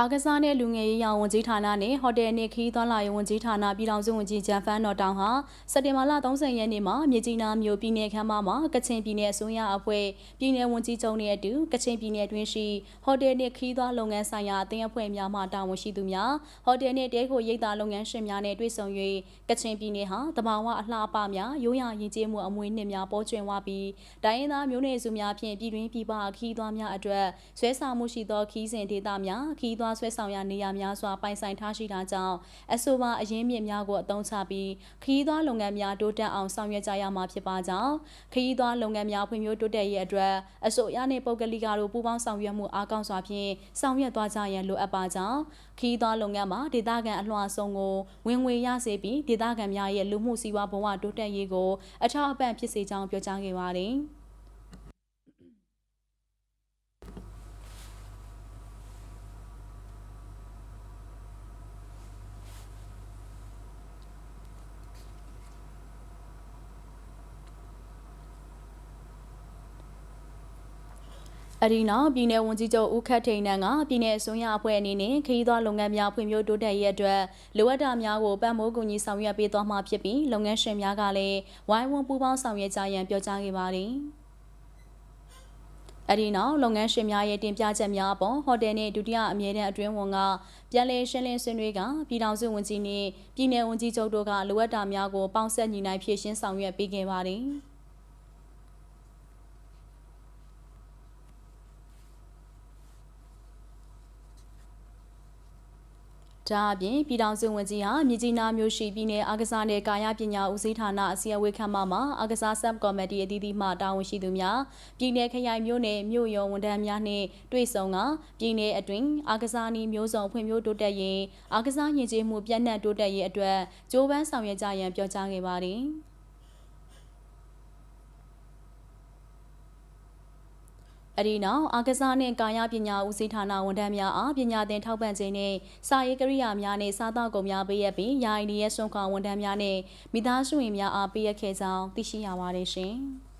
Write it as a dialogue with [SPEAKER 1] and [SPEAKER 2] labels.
[SPEAKER 1] အာကစားနဲ့လူငယ်ရေးရာဝန်ကြီးဌာနနဲ့ဟိုတယ်နှင့်ခီးသွွာလာရေးဝန်ကြီးဌာနပြည်ထောင်စုဝန်ကြီးဂျန်ဖန်တော်တောင်ဟာစက်တင်ဘာလ30ရက်နေ့မှာမြေကြီးနားမြို့ပြည်နယ်ခမ်းမမှာကချင်ပြည်နယ်အစိုးရအဖွဲ့ပြည်နယ်ဝန်ကြီးချုပ်နဲ့အတူကချင်ပြည်နယ်တွင်းရှိဟိုတယ်နှင့်ခီးသွွာလုပ်ငန်းဆိုင်ရာအသင်းအဖွဲ့များမှတာဝန်ရှိသူများဟိုတယ်နှင့်တဲခိုရိပ်သာလုပ်ငန်းရှင်များနဲ့တွေ့ဆုံ၍ကချင်ပြည်နယ်ဟာတဘာဝအလှအပများရိုးရာယဉ်ကျေးမှုအမွေနှစ်များပေါ်ကျွင်ဝပြီးတိုင်းရင်းသားမျိုးနွယ်စုများဖြင့်ပြည်တွင်းပြည်ပခီးသွွာများအတွက်ဆွဲဆောင်မှုရှိသောခီးစဉ်ဒေသများခီးသွွာဆွဲဆောင်ရာနေရာများစွာပိုင်ဆိုင်ထားရှိတာကြောင့်အဆိုပါအရင်းမြစ်များကိုအသုံးချပြီးခရီးသွားလုပ်ငန်းများတိုးတက်အောင်ဆောင်ရွက်ကြရမှာဖြစ်ပါကြောင်းခရီးသွားလုပ်ငန်းများဖွံ့ဖြိုးတိုးတက်ရေးအတွက်အဆိုအရနှင့်ပုဂ္ဂလိကတို့ပူးပေါင်းဆောင်ရွက်မှုအားကောင်းစွာဖြင့်ဆောင်ရွက်သွားကြရန်လိုအပ်ပါကြောင်းခရီးသွားလုပ်ငန်းမှာဒေသခံအလွှာဆုံးကိုဝင်ငွေရစေပြီးဒေသခံများရဲ့လူမှုစီးပွားဘဝတိုးတက်ရေးကိုအထောက်အပံ့ဖြစ်စေကြောင်းပြောကြားခဲ့ပါတယ်။ အဒီနောက်ပြည်내ဝန်ကြီးချုပ်ဦးခတ်ထိန်နန်းကပြည်내အစိုးရအဖွဲ့အနေနဲ့ခရီးသွားလုပ်ငန်းများဖွံ့ဖြိုးတိုးတက်ရေးအတွက်လိုအပ်တာများကိုပံ့ပိုးကူညီဆောင်ရွက်ပေးသွားမှာဖြစ်ပြီးလုပ်ငန်းရှင်များကလည်းဝိုင်းဝန်းပူးပေါင်းဆောင်ရွက်ကြရန်ပြောကြားခဲ့ပါတယ်။အဒီနောက်လုပ်ငန်းရှင်များရဲ့တင်ပြချက်များအပေါ်ဟိုတယ်နှင့်ဒုတိယအမြဲတမ်းအတွင်းဝန်ကပြန်လည်ရှင်းလင်းဆွေးနွေးကပြည်ထောင်စုဝန်ကြီးနှင့်ပြည်내ဝန်ကြီးချုပ်တို့ကလိုအပ်တာများကိုပေါင်းဆက်ညီနိုင်ဖြည့်ရှင်းဆောင်ရွက်ပေးခဲ့ပါတယ်။ ဒါအပြင်ပြည်ထောင်စုဝန်ကြီးဟာမြကြီးနားမြို့ရှိပြည်내အားကစားနယ်ကာယပညာဦးစီးဌာနအစည်းအဝေးခန်းမမှာအားကစားဆပ်ကော်မတီအသီးသီးမှတာဝန်ရှိသူများပြည်내ခရိုင်မြို့နယ်မြို့ရုံဝန်ထမ်းများနှင့်တွေ့ဆုံကပြည်내အတွင်းအားကစားနည်းမျိုးစုံဖွံ့ဖြိုးတိုးတက်ရေးအားကစားယဉ်ကျေးမှုပြန့်နှံ့တိုးတက်ရေးအတွက်ကြိုးပမ်းဆောင်ရွက်ကြရန်ပြောကြားခဲ့ပါတယ်။ အဒီနောက်အာကစားနှင့်ကာယပညာဦးစီးဌာနဝန်ထမ်းများအားပညာသင်ထောက်ပံ့ခြင်းနှင့်စာရေးကရိယာများနှင့်စားသောက်ကုန်များပေးအပ်ပြီးယာယီနေရဆွန်ခွာဝန်ထမ်းများနှင့်မိသားစုဝင်များအားပေးအပ်ခဲ့ကြောင်းသိရှိရပါတယ်ရှင်။